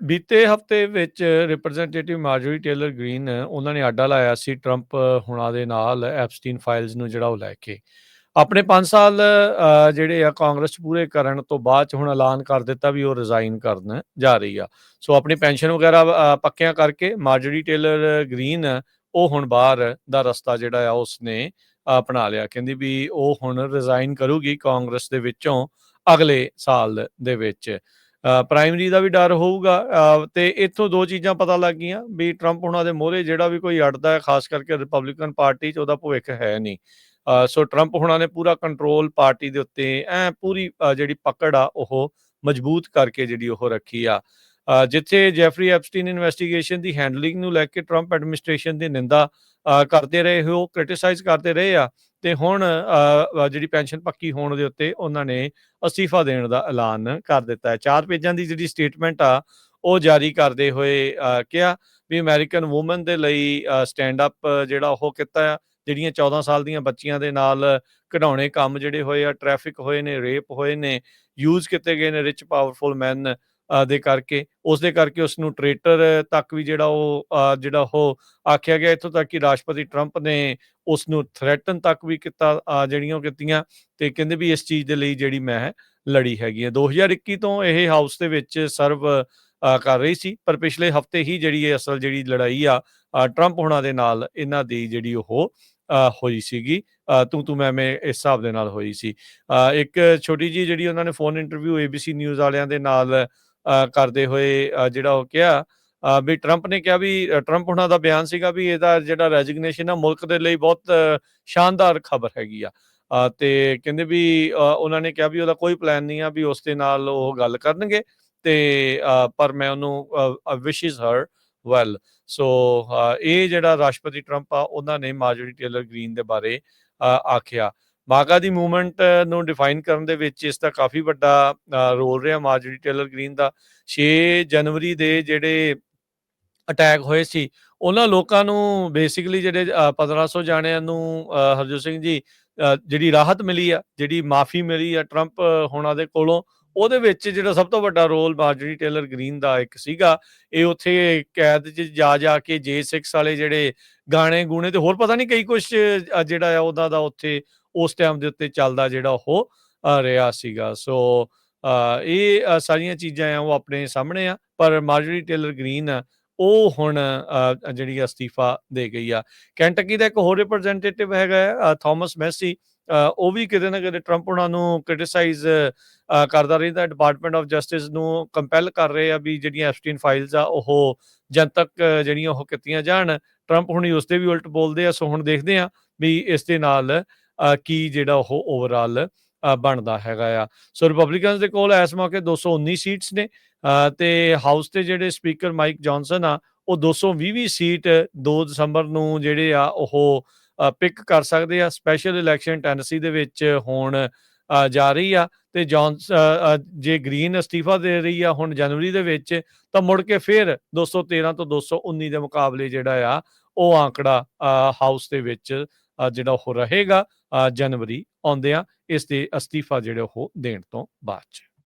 ਬੀਤੇ ਹਫ਼ਤੇ ਵਿੱਚ ਰਿਪਰੈਜ਼ੈਂਟੇਟਿਵ ਮਾਰਜੋਰੀ ਟੇਲਰ ਗ੍ਰੀਨ ਉਹਨਾਂ ਨੇ ਆਡਾ ਲਾਇਆ ਸੀ ਟਰੰਪ ਹੁਣਾਂ ਦੇ ਨਾਲ ਐਪਸਟੀਨ ਫਾਈਲਸ ਨੂੰ ਜਿਹੜਾ ਉਹ ਲੈ ਕੇ। ਆਪਣੇ 5 ਸਾਲ ਜਿਹੜੇ ਆ ਕਾਂਗਰਸ ਪੂਰੇ ਕਰਨ ਤੋਂ ਬਾਅਦ 'ਚ ਹੁਣ ਐਲਾਨ ਕਰ ਦਿੱਤਾ ਵੀ ਉਹ ਰਿਜ਼ਾਈਨ ਕਰਨ ਜਾ ਰਹੀ ਆ। ਸੋ ਆਪਣੀ ਪੈਨਸ਼ਨ ਵਗੈਰਾ ਪੱਕਿਆਂ ਕਰਕੇ ਮਾਰਜੋਰੀ ਟੇਲਰ ਗ੍ਰੀਨ ਉਹ ਹੁਣ ਬਾਹਰ ਦਾ ਰਸਤਾ ਜਿਹੜਾ ਆ ਉਸਨੇ ਅਪਣਾ ਲਿਆ। ਕਹਿੰਦੀ ਵੀ ਉਹ ਹੁਣ ਰਿਜ਼ਾਈਨ ਕਰੂਗੀ ਕਾਂਗਰਸ ਦੇ ਵਿੱਚੋਂ ਅਗਲੇ ਸਾਲ ਦੇ ਵਿੱਚ। ਪ੍ਰਾਇਮਰੀ ਦਾ ਵੀ ਡਰ ਹੋਊਗਾ ਅ, ਤੇ ਇੱਥੋਂ ਦੋ ਚੀਜ਼ਾਂ ਪਤਾ ਲੱਗ ਗਈਆਂ ਵੀ ਟਰੰਪ ਉਹਨਾਂ ਦੇ ਮੋਹਰੇ ਜਿਹੜਾ ਵੀ ਕੋਈ ਅੜਦਾ ਹੈ ਖਾਸ ਕਰਕੇ ਰਿਪਬਲਿਕਨ ਪਾਰਟੀ 'ਚ ਉਹਦਾ ਭਵਿੱਖ ਹੈ ਨਹੀਂ। ਸੋ ਟਰੰਪ ਹੁਣਾਂ ਨੇ ਪੂਰਾ ਕੰਟਰੋਲ ਪਾਰਟੀ ਦੇ ਉੱਤੇ ਐ ਪੂਰੀ ਜਿਹੜੀ ਪਕੜ ਆ ਉਹ ਮਜ਼ਬੂਤ ਕਰਕੇ ਜਿਹੜੀ ਉਹ ਰੱਖੀ ਆ। ਜਿੱਥੇ ਜੈਫਰੀ ਐਪਸਟੀਨ ਇਨਵੈਸਟੀਗੇਸ਼ਨ ਦੀ ਹੈਂਡਲਿੰਗ ਨੂੰ ਲੈ ਕੇ ਟਰੰਪ ਐਡਮਿਨਿਸਟ੍ਰੇਸ਼ਨ ਦੀ ਨਿੰਦਾ ਕਰਦੇ ਰਹੇ ਹੋ ਕ੍ਰਿਟਿਸਾਈਜ਼ ਕਰਦੇ ਰਹੇ ਆ ਤੇ ਹੁਣ ਜਿਹੜੀ ਪੈਨਸ਼ਨ ਪੱਕੀ ਹੋਣ ਦੇ ਉੱਤੇ ਉਹਨਾਂ ਨੇ ਅਸਤੀਫਾ ਦੇਣ ਦਾ ਐਲਾਨ ਕਰ ਦਿੱਤਾ ਹੈ। ਚਾਰ ਪੇਜਾਂ ਦੀ ਜਿਹੜੀ ਸਟੇਟਮੈਂਟ ਆ ਉਹ ਜਾਰੀ ਕਰਦੇ ਹੋਏ ਅ, ਕਿਹਾ ਵੀ ਅਮਰੀਕਨ ਔਮਨ ਦੇ ਲਈ ਸਟੈਂਡ ਅਪ ਜਿਹੜਾ ਉਹ ਕੀਤਾ ਆ ਜਿਹੜੀਆਂ 14 ਸਾਲ ਦੀਆਂ ਬੱਚੀਆਂ ਦੇ ਨਾਲ ਕਢਾਉਣੇ ਕੰਮ ਜਿਹੜੇ ਹੋਏ ਆ ਟ੍ਰੈਫਿਕ ਹੋਏ ਨੇ ਰੇਪ ਹੋਏ ਨੇ ਯੂਜ਼ ਕੀਤੇ ਗਏ ਨੇ ਰਿਚ ਪਾਵਰਫੁਲ ਮੈਨ ਦੇ ਕਰਕੇ ਉਸ ਦੇ ਕਰਕੇ ਉਸ ਨੂੰ ਟ੍ਰੇਟਰ ਤੱਕ ਵੀ ਜਿਹੜਾ ਉਹ ਜਿਹੜਾ ਉਹ ਆਖਿਆ ਗਿਆ ਇੱਥੋਂ ਤੱਕ ਕਿ ਰਾਸ਼ਟਰਪਤੀ ਟਰੰਪ ਨੇ ਉਸ ਨੂੰ ਥ੍ਰੈਟਨ ਤੱਕ ਵੀ ਕੀਤਾ ਜਿਹੜੀਆਂ ਉਹ ਕੀਤੀਆਂ ਤੇ ਕਹਿੰਦੇ ਵੀ ਇਸ ਚੀਜ਼ ਦੇ ਲਈ ਜਿਹੜੀ ਮੈਂ ਲੜੀ ਹੈਗੀ ਹੈ। 2021 ਤੋਂ ਇਹ ਹਾਊਸ ਦੇ ਵਿੱਚ ਸਰਵ ਕਰ ਰਹੀ ਸੀ ਪਰ ਪਿਛਲੇ ਹਫ਼ਤੇ ਹੀ ਜਿਹੜੀ ਇਹ ਅਸਲ ਜਿਹੜੀ ਲੜਾਈ ਆ ਟਰੰਪ ਹੋਣਾ ਦੇ ਨਾਲ ਇਹਨਾਂ ਦੀ ਜਿਹੜੀ ਉਹ ਹੋਈ ਸੀਗੀ। ਤੂੰ ਤੂੰ ਮੈਂ ਮੈਂ ਇਸ ਹਿਸਾਬ ਦੇ ਨਾਲ ਹੋਈ ਸੀ। ਅ, ਇੱਕ ਛੋਟੀ ਜੀ ਜਿਹੜੀ ਉਹਨਾਂ ਨੇ ਫੋਨ ਇੰਟਰਵਿਊ ABC ਨਿਊਜ਼ ਵਾਲਿਆਂ ਦੇ ਨਾਲ ਕਰਦੇ ਹੋਏ ਜਿਹੜਾ ਉਹ ਕਿਹਾ ਵੀ ਟਰੰਪ ਨੇ ਕਿਹਾ ਵੀ ਅ, ਟਰੰਪ ਉਹਨਾਂ ਦਾ ਬਿਆਨ ਸੀਗਾ ਵੀ ਇਹਦਾ ਜਿਹੜਾ ਰੈਜ਼ਿਗਨੇਸ਼ਨ ਆ ਮੁਲਕ ਦੇ ਲਈ ਬਹੁਤ ਸ਼ਾਨਦਾਰ ਖਬਰ ਹੈਗੀ ਆ। ਤੇ ਕਹਿੰਦੇ ਵੀ ਉਹਨਾਂ ਨੇ ਕਿਹਾ ਵੀ ਉਹਦਾ ਕੋਈ ਪਲਾਨ ਨਹੀਂ ਆ ਵੀ ਉਸ ਦੇ ਨਾਲ ਉਹ ਗੱਲ ਕਰਨਗੇ ਤੇ ਪਰ ਮੈਂ ਉਹਨੂੰ ਵਿਸ਼ਸ ਹਰ ਵੈਲ ਸੋ ਇਹ ਜਿਹੜਾ ਰਾਸ਼ਟਰਪਤੀ ਟਰੰਪ ਆ ਉਹਨਾਂ ਨੇ ਮਾਰਜੋਰੀ ਟੇਲਰ ਗ੍ਰੀਨ ਦੇ ਬਾਰੇ ਆਖਿਆ। ਮਾਗਾ ਦੀ ਮੂਵਮੈਂਟ ਨੂੰ ਡਿਫਾਈਨ ਕਰਨ ਦੇ ਵਿੱਚ ਇਸ ਦਾ ਕਾਫੀ ਵੱਡਾ ਰੋਲ ਰਿਹਾ ਮਾਰਜੋਰੀ ਟੇਲਰ ਗ੍ਰੀਨ ਦਾ। 6 ਜਨਵਰੀ ਦੇ ਜਿਹੜੇ ਅਟੈਕ ਹੋਏ ਸੀ ਉਹਨਾਂ ਲੋਕਾਂ ਨੂੰ ਬੇਸਿਕਲੀ ਜਿਹੜੇ ਅ, 1500 ਜਾਣਿਆਂ ਨੂੰ ਹਰਜੋਤ ਸਿੰਘ ਜੀ ਜਿਹੜੀ ਰਾਹਤ ਮਿਲੀ ਆ ਜਿਹੜੀ ਮਾਫੀ ਮਿਲੀ ਆ ਟਰੰਪ ਹੋਣਾ ਦੇ ਕੋਲੋਂ ਉਹਦੇ ਵਿੱਚ ਜਿਹੜਾ ਸਭ ਤੋਂ ਵੱਡਾ ਰੋਲ ਮਾਰਜਰੀ ਟੇਲਰ ਗ੍ਰੀਨ ਦਾ ਇੱਕ ਸੀਗਾ ਇਹ ਉੱਥੇ ਕੈਦ 'ਚ ਜਾ ਜਾ ਕੇ ਜੇ J6 ਵਾਲੇ ਜਿਹੜੇ ਗਾਣੇ ਗੂਣੇ ਤੇ ਹੋਰ ਪਤਾ ਨਹੀਂ ਕਈ ਕੁਝ ਜਿਹੜਾ ਆ ਉਹਦਾ ਦਾ ਉੱਥੇ ਉਸ ਟਾਈਮ ਦੇ ਉੱਤੇ ਚੱਲਦਾ ਜਿਹੜਾ ਉਹ ਰਿਹਾ ਸੀਗਾ। ਸੋ ਇਹ ਸਾਰੀਆਂ ਚੀਜ਼ਾਂ ਆ, ਉਹ ਆਪਣੇ ਸਾਹਮਣੇ ਆ, ਪਰ ਮਾਰਜਰੀ ਟੇਲਰ ਗ੍ਰੀਨ ਉਹ ਹੁਣ ਜਿਹੜੀ ਅਸਤੀਫਾ ਦੇ ਗਈ ਆ। ਕੈਂਟਕੀ ਦਾ ਇੱਕ ਹੋਰ ਰਿਪਰੈਜ਼ੈਂਟੇਟਿਵ ਹੈਗਾ ਥਾਮਸ ਮੈਸੀ ਉਹ ਵੀ ਕਿਤੇ ਨਾ ਕਿਤੇ ਟਰੰਪ ਉਹਨਾਂ ਨੂੰ ਕ੍ਰਿਟਿਸਾਈਜ਼ ਕਰਦਾ ਰਹਿੰਦਾ ਡਿਪਾਰਟਮੈਂਟ ਆਫ ਜਸਟਿਸ ਨੂੰ ਕੰਪੈਲ ਕਰ ਰਹੇ ਆ ਵੀ ਜਿਹੜੀਆਂ ਐਪਸਟੀਨ ਫਾਈਲਸ ਆ, ਉਹ ਜਨਤਕ, ਜਿਹੜੀਆਂ ਉਹ ਕੀਤੀਆਂ ਜਾਣ। ਟਰੰਪ ਹੁਣੀ ਉਸ ਤੇ ਵੀ ਉਲਟ ਬੋਲਦੇ ਆ, ਸੋ ਹੁਣ ਦੇਖਦੇ ਆ ਵੀ ਇਸ ਦੇ ਨਾਲ ਕੀ ਜਿਹੜਾ ਉਹ ਓਵਰਆਲ ਬਣਦਾ ਹੈਗਾ ਆ। ਸੋ ਰਿਪਬਲਿਕਨਸ ਦੇ ਕੋਲ ਇਸ ਮੌਕੇ 219 ਸੀਟਸ ਨੇ ਅ, ਤੇ ਹਾਊਸ ਦੇ ਜਿਹੜੇ ਸਪੀਕਰ ਮਾਈਕ ਜੌਨਸਨ ਆ ਉਹ 220 ਸੀਟ 2 ਦਸੰਬਰ ਨੂੰ ਜਿਹੜੇ ਆ ਉਹ ਪਿਕ ਕਰ ਸਕਦੇ ਆ। ਸਪੈਸ਼ਲ ਇਲੈਕਸ਼ਨ ਟੈਨਸੀ ਦੇ ਵਿੱਚ ਹੋਣ ਜਾ ਰਹੀ ਆ ਤੇ ਜੌਨਸ ਜੇ ਗ੍ਰੀਨ ਅਸਤੀਫਾ ਦੇ ਰਹੀ ਆ ਹੁਣ ਜਨਵਰੀ ਦੇ ਵਿੱਚ ਤਾਂ ਮੁੜ ਕੇ ਫਿਰ 213 ਤੋਂ 219 ਦੇ ਮੁਕਾਬਲੇ ਜਿਹੜਾ ਆ ਉਹ ਆંકੜਾ ਹਾਊਸ ਦੇ ਵਿੱਚ ਜਿਹੜਾ ਉਹ ਰਹੇਗਾ। ਜਨਵਰੀ ਆਉਂਦੇ ਆਉਂਦਿਆਂ ਇਸ ਦੇ ਅਸਤੀਫਾ ਜਿਹੜੇ ਉਹ ਦੇਣ ਤੋਂ ਬਾਅਦ ਚ।